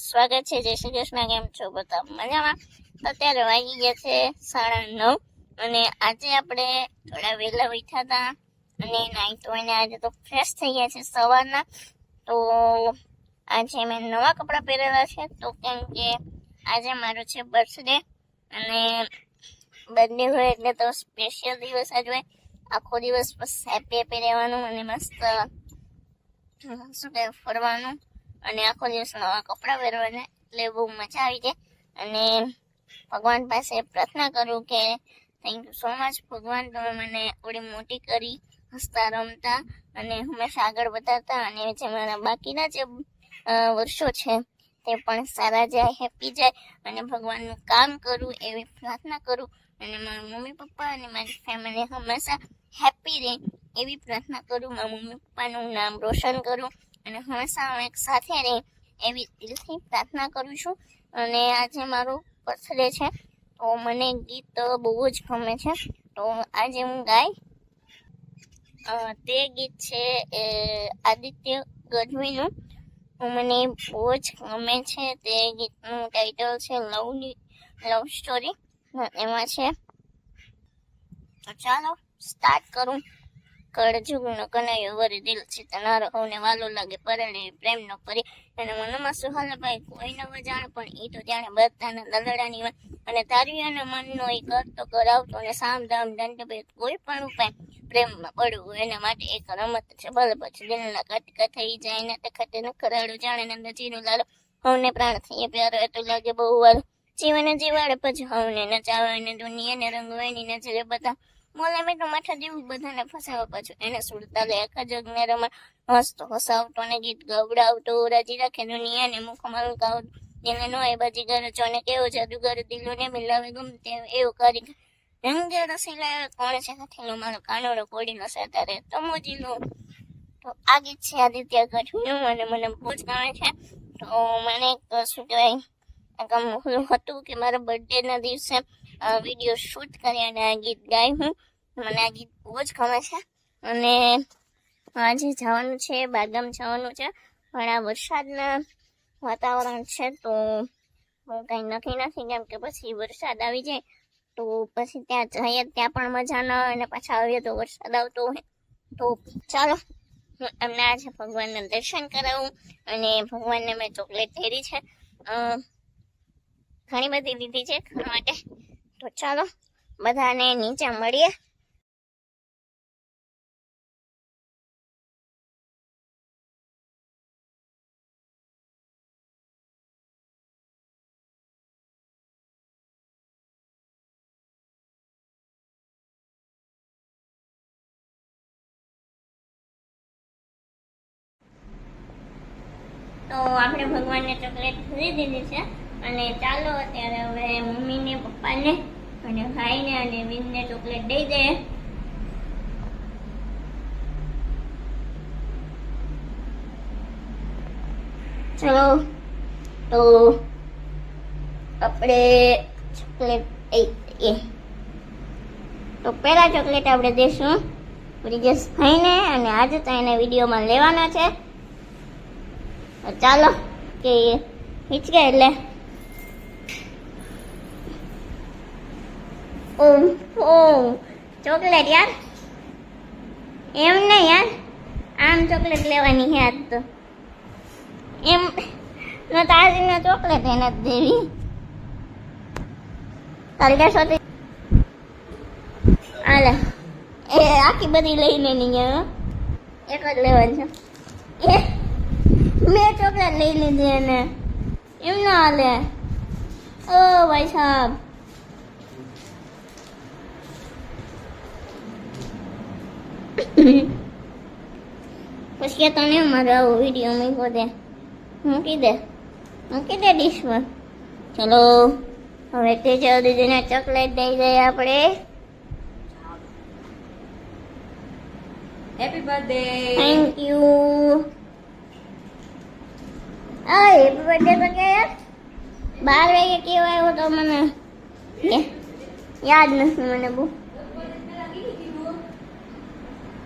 સ્વાગત છે. જય શ્રી કૃષ્ણ. કેમ છો? બધા મજામાં? અત્યારે વાગી ગયા છે સાડા નવ અને આજે આપણે થોડા વહેલા બેઠા હતા અને નાઈ ધોઈને આજે તો ફ્રેશ થઈ ગયા છે સવારના. તો આજે મેં નવા કપડાં પહેરેલા છે. તો કેમ કે આજે મારો છે બર્થડે અને બર્થડે હોય એટલે તો સ્પેશિયલ દિવસ આજ હોય. આખો દિવસ બસ હેપી હેપી રહેવાનું અને મસ્ત, શું કહેવાય, ફરવાનું. અને આખો દિવસ નવા કપડાં પહેરવાના એટલે બહુ મજા આવી જાય. અને ભગવાન પાસે પ્રાર્થના કરું કે થેન્ક યુ સો મચ ભગવાન તમે મને ઓડી મોટી કરી, હસતા, રમતા અને હંમેશા આગળ વધારતા અને જે મારા બાકીના જે વર્ષો છે તે પણ સારા જાય હેપી જાય અને ભગવાનનું કામ કરું, એવી પ્રાર્થના કરું અને મારા મમ્મી પપ્પા અને મારી ફેમિલી હંમેશા હેપી રહે એવી પ્રાર્થના કરું. મારા મમ્મી પપ્પાનું નામ રોશન કરું અને હંમેશા એક સાથે રહે એવી દિલથી પ્રાર્થના કરું છું. અને આજે મારું બર્થડે છે. તો મને ગીત બહુ જ ગમે છે. તો આજે હું ગાય તે ગીત છે એ આદિત્ય ગઢવીનું. મને બહુ જ ગમે છે. તે ગીતનું ટાઇટલ છે લવની લવ સ્ટોરી એમાં છે, તો ચાલો સ્ટાર્ટ કરું. કળજુગ નો કનૈયો વરી દિલ છે તનારો હોને વાલો લાગે, પરણે પ્રેમનો પરી. અને મનમાં સુહાલભાઈ કોઈ ન વજાણ, પણ ઈ તો જાણે બધાના દલડાની વાત. અને તારી અને મનનો એ કરતો કરાવતો અને સામ દામ દંડ ભેદ કોઈ પણ ઉપાય. પ્રેમમાં પડવું એના માટે એક રમત છે. ભલે પછી દિલના કટકા થઈ જાય ને તખતે ન જાણે ને નજીનું લાલો. હવને પ્રાણ થઈ પ્યારો એ તો લાગે બહુ વાલો. જીવને જીવાડે પછી હવને નચાવે ને દુનિયાને રંગવાની નજરે બધા. મોલા મેં તો માથા જેવું બધાને ફસાવા પાછું. એને સુડતા લે આખા જગને રમા હસતો હસાવતો ને ગીત ગવડાવતો, રાજી રાખે દુનિયાને મુખ મલકાવતો એને નો એ બાજી ગરજો ને કેવો જાદુગર દિલોને મિલાવે ગમતે એવું કરી રંગે રસીલા કોણ છે સાથેનો મારો કાનોડો કોડીનો સેતારે તો મોજીલો તો આ ગીત છે આદિત્ય ગઢવીનું અને મને બહુ જ ગમે છે. તો મને શું કહેવાય આમ હતું કે મારા બર્થડે ના દિવસે વીડિયો શૂટ કરી અને આ ગીત ગાય હું. મને આ ગીત બહુ જ ગમે છે. અને આજે જવાનું છે બારગામ જવાનું છે. પણ આ વરસાદના વાતાવરણ છે તો હું કંઈ નક્કી નથી. કેમ કે પછી વરસાદ આવી જાય તો પછી ત્યાં જઈએ, ત્યાં પણ મજા ન આવે અને પાછા આવીએ તો વરસાદ આવતો હોય. તો ચાલો, હું એમને આજે ભગવાનના દર્શન કરાવું અને ભગવાનને મેં ચોકલેટ ધેરી છે. ઘણી બધી લીધી છે ખાવા માટે. તો ચાલો બધાને નીચે મળીએ. તો આપણે ભગવાનને ચોકલેટ ખરીદી દીધી છે. અને ચાલો અત્યારે હવે મમ્મીને, પપ્પાને અને ભાઈને અને વિનને ચોકલેટ દઈ દે ચલો, તો આપણે ચોકલેટ એ એ તો પહેલા ચોકલેટ આપણે દઈશું બ્રિજેશ ભાઈને અને આજે તો એને વિડીયોમાં લેવાના છે. ચાલો, કે હિચકે એટલે ઓમ ઓમ. ચોકલેટ યાર. એમ ને યાર. આમ ચોકલેટ લેવાની હે આજ તો. એમ ન તારીને ચોકલેટ એને જ દેવી. તારી લેશો તે હાલે. એ આખી બધી લઈને નહીં આવે એક જ લેવાની છે. મેં ચોકલેટ લઈ લીધી એને. એમ ના હાલે. ઓ ભાઈ સાહેબ પછી કે તને મારો આવો વીડિયો મૂક્યો દે મૂકી દે મૂકી દે ડીશમાં ચલો હવે તે દીદીને ચોકલેટ દઈ દઈએ આપણે હેપી બર્થડે થેન્ક યુ આ હેપી બર્થડે તો કે યાર બાર વાગે કેવો આવ્યો તો મને યા- યાદ નથી મને બહુ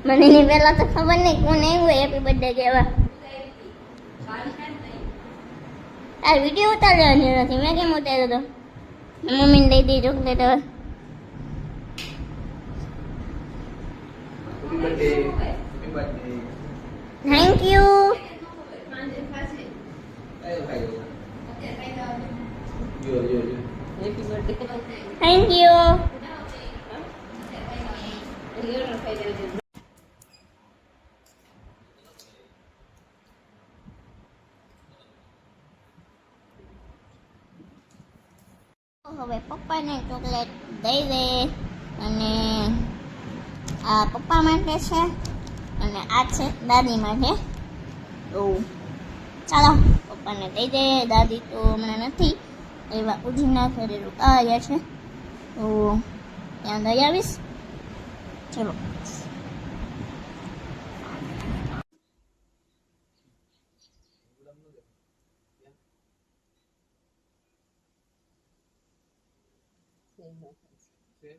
મને એની પહેલા તો ખબર નહીં કોણ એવું હેપી બર્થડે કહેવા. આ વીડિયો ઉતારવાની નથી મેં કેમ ઉતાર્યો તો? મમ્મીને દઈ દઈ ચોકલેટ હવે થેન્ક યુ થેન્ક યુ હવે પપ્પાને ચોકલેટ દઈ દે. અને આ પપ્પા માટે છે અને આ છે દાદી માટે. તો ચાલો પપ્પાને દઈ દે. દાદી તો હમણાં નથી. એવા ઉજીના ઘરે રોકાયા છે. તો ત્યાં દઈ આવીશ. ચલો. જય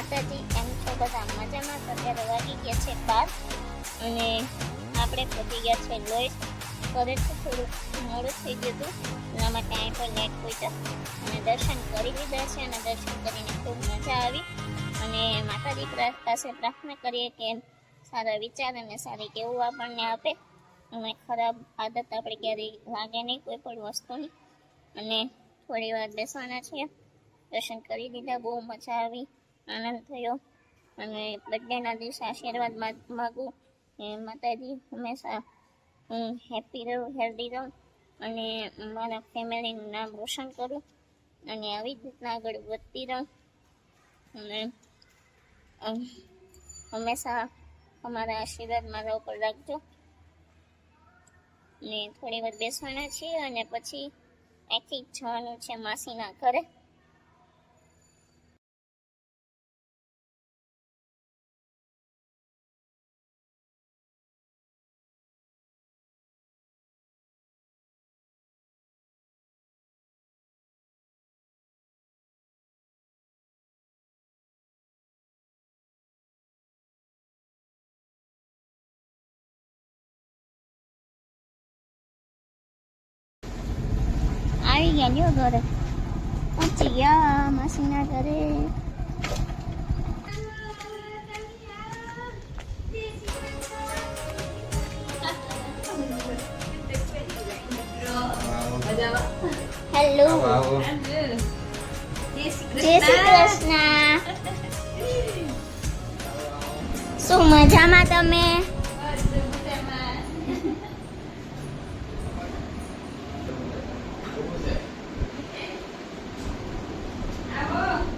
માતાજી એમ છો બધા મજામાં તો અત્યારે વાગી ગયા છે બાર. અને આપણે પહોંચી ગયા છે લોહી ઘરેથી થોડું મોડું થઈ ગયું હતું. એના માટે અહીં પણ લેટ પહોંચ્યા અને દર્શન કરી લીધા છે અને દર્શન કરીને ખૂબ મજા આવી. અને માતાજી પાસે પ્રાર્થના કરીએ કે સારા વિચાર અને સારી કેવું આપણને આપે. અને ખરાબ આદત આપણે ક્યારેય લાગે નહીં કોઈ પણ વસ્તુની. અને થોડી વાર બેસવાના છીએ. દર્શન કરી દીધા બહુ મજા આવી. આનંદ થયો. અને બર્થડેના દિવસે આશીર્વાદ માગું. એ માતાજી, હંમેશા હું હેપી રહું હેલ્ધી રહું. અને મારા ફેમિલીનું નામ રોશન કરું. અને આવી જ રીતના આગળ વધતી રહું. અને હંમેશા અમારા આશીર્વાદ મારા ઉપર રાખજો. ને થોડી વાર બેસવાના છીએ અને પછી અહીંથી જવાનું છે માસીના ઘરે. જો ઘરે. પહોંચી ગયા માસીના ઘરે. હેલો જય શ્રી કૃષ્ણ. શું મજામાં તમે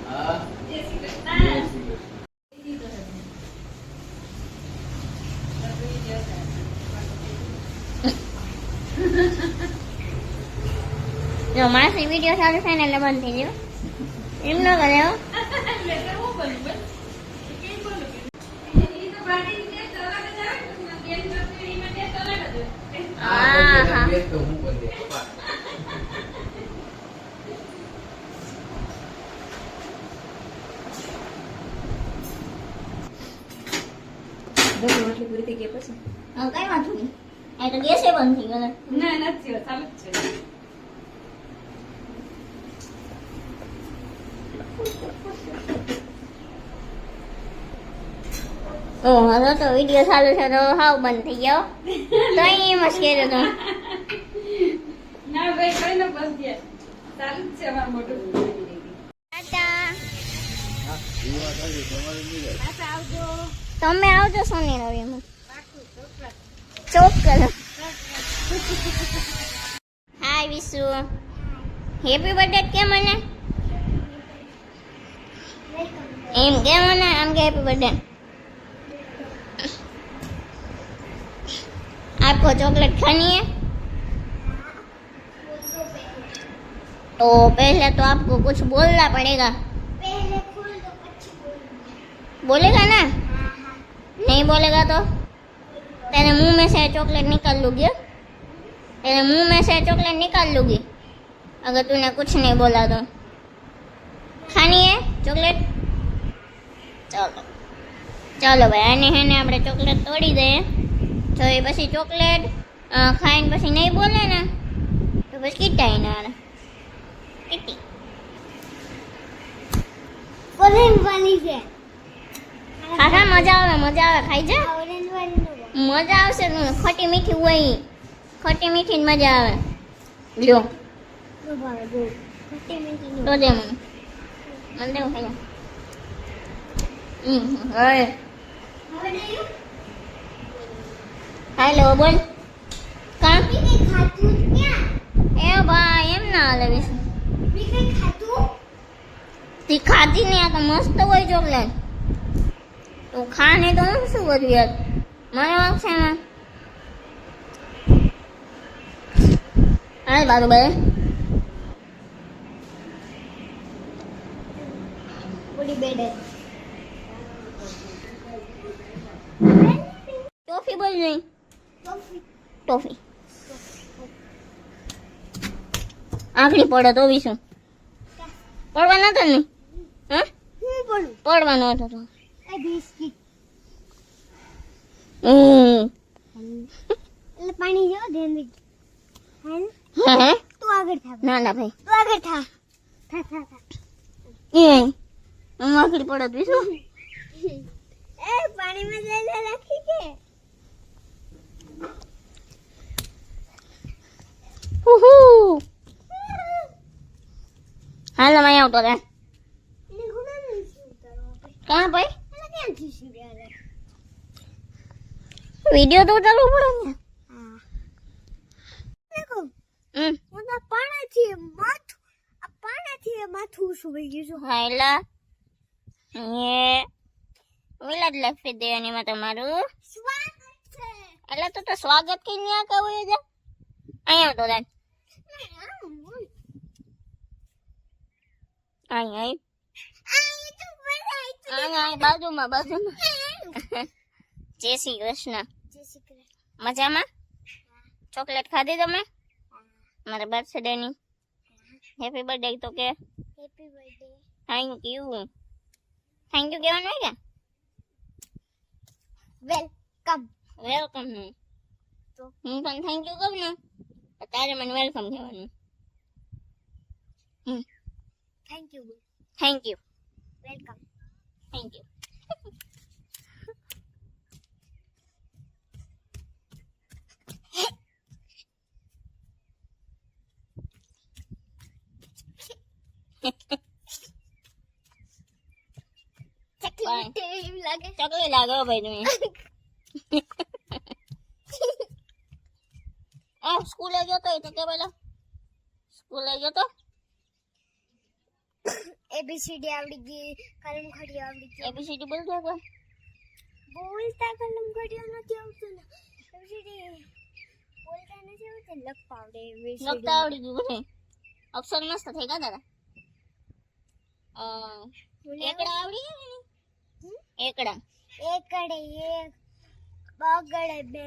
હા જો માસી વીડિયો ચાલુ થાય ને એટલે બંધ થઈ ગયો. એમ ન કરે હો. પૂરી થઈ ગયા પછી? કઈ વાંધો નહીં. એ તો ગેસે બંધ થઈ ગયો ના. નથી ચાલુ છે. હવે તો વીડિયો ચાલુ છે તો હાવ બંધ થઈ ગયો. તો એમ જ કહેતો હતો ના ભાઈ કઈ ન બસ ગયા. ચાલુ છે અમાર મોટું આવજો તમે આવજો સોની રવિમાં ચોક્કસ. હાય વિશુ હેપી બર્થડે કે મને? એમ કે મને આમ કે હેપી બર્થડે आपको चॉकलेट खानी है तो पहले तो आपको कुछ बोलना पड़ेगा पहले खोल दो अच्छी बोल बोलेगा ना हाँ हाँ नहीं बोलेगा तो तेरे मुंह में से चॉकलेट निकाल लूंगी हाँ? तेरे मुंह में से चॉकलेट निकाल लूंगी अगर तूने कुछ नहीं बोला तो खानी है चॉकलेट चलो ચાલો ભાઈ આને હે ને આપણે ચોકલેટ તોડી દઈએ તો એ પછી ચોકલેટ ખાઈને પછી નહીં બોલે ને તો પછી કીટાઈ ના કીટી. ઓરેન્જ છે. ખાખા મજા આવે મજા આવે. ખાઈ જા. મજા આવશે ખટી મીઠી હોય. ખટી મીઠી મજા આવે. લ્યો. મને. ખાઈ હમ હવે. હવે હાલો બોલ. કા? એ ભાઈ એમ ના હાલે ખાતું તી ખાધી ને આ તો મસ્ત હોય ચોકલેટ. તું ખા ને તો શું કર્યું યાર મને વાત છે ને? હાલ બારું ભાઈ ટોફી બોલ નહીં ટોફી આખરી પડે તો બી શું? પડવાનો હતો ને? હા? પડવાનો હતો તો. પાણી જો ધ્યાન તું આગળ થા. ના ના ભાઈ. તું આગળ થા. થા થા થા. એ હું આખરી પડે તો શું? એ પાણીમાં જઈને રાખી કે? હુહુ હાલ અમે આવતો રે. ક્યાં ભાઈ? વીડિયો તો ચાલુ પડે ને. હું. તો પાણાથી માથું આ પાણાથી માથું થઈ ગયું છે. હાયલા એ જ લખી દેવાની તમારું. સ્વાગત છે. એટલે તો તો સ્વાગત કઈ ન્યા કહું એ અહીંયા તો રાખ અહીં અહીં અહીં અહીં બાજુમાં બાજુમાં જય શ્રી કૃષ્ણ જય શ્રી કૃષ્ણ મજામાં ચોકલેટ ખાધી તમે મારા બર્થડે ની હેપી બર્થડે તો કે happy birthday thank you thank you કેવાનું હોય કે વેલકમ વેલકમ હું પણ થેન્ક યુ કહું ને તો તારે મને વેલકમ કહેવાનું thank you thank you welcome thank you ચકલી એમ લાગે ચોકલેટ લાગો ભાઈ તમે આ સ્કૂલે ગયો તો એ તો કે પેલા સ્કૂલે ગયો તો એબીસીડી આવડી ગઈ કલમ ખડી આવડી ગઈ એબીસીડી બોલતો હતો બોલતા કલમ ખડી નથી આવતું ને એબીસીડી બોલતા નથી આવતું ને લખતા આવડે લખતા એબીસીડી આવડી ગયું બધું અક્ષર મસ્ત થઈ ગયા દાદા અ, એકડા આવડી ગયા કે નહીં? એકડા એકડે એક બગડે બે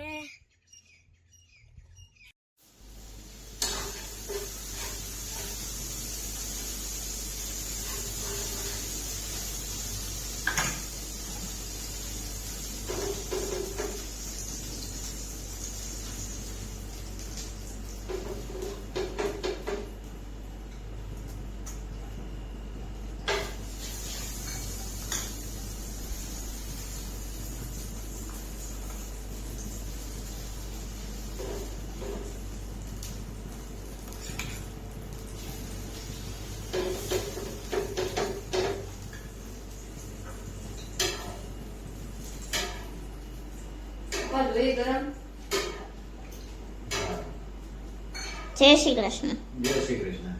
બધું ગરમ. જય શ્રી કૃષ્ણ. જય શ્રી કૃષ્ણ.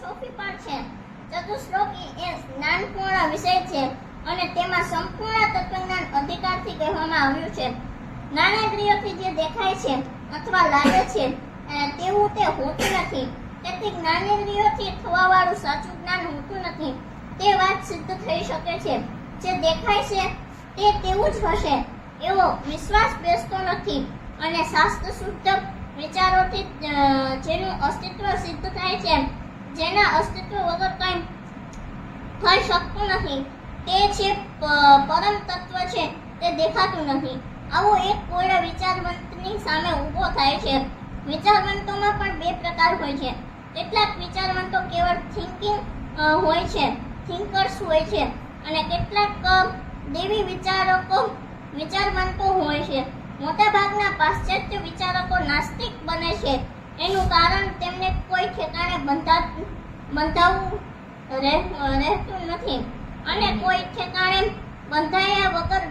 સોફી પર છે. ચતુશ્લોકી એ જ્ઞાનપૂર્ણ વિષય છે અને તેમાં સંપૂર્ણ તત્વજ્ઞાન અધિકારથી કહેવામાં આવ્યું છે. જ્ઞાનેન્દ્રિયોથી જે દેખાય છે અથવા લાગે છે તેવું તે હોતું નથી. તેથી જ્ઞાનેન્દ્રિયોથી થવાવાળું સાચું જ્ઞાન હોતું નથી. તે વાત સિદ્ધ થઈ શકે છે. જે દેખાય છે તે તેવું જ હશે. એવો વિશ્વાસ બેસતો નથી અને શાસ્ત્ર શુદ્ધ વિચારોથી જેનું અસ્તિત્વ સિદ્ધ થાય છે, જેના અસ્તિત્વ વગર કંઈ થઈ શકતું નથી. તે છે પરમ તત્વ છે, તે દેખાતું નથી. આવો એક કોયડો વિચારવંતની સામે ઊભો થાય છે. વિચારવંતોમાં પણ બે પ્રકાર હોય છે. કેટલાક વિચારવંતો કેવળ થિંકિંગ હોય છે થિંકર્સ હોય છે અને કેટલાક દેવી વિચારકો વિચારવંતો હોય છે. મોટાભાગના પાશ્ચાત્ય વિચારકો નાસ્તિક બને છે. એનું કારણ તેમને કોઈ ઠેકાણે બંધા બંધાવું રહે- રહેતું નથી. અને કોઈ ઠેકાણે બંધાયા વગર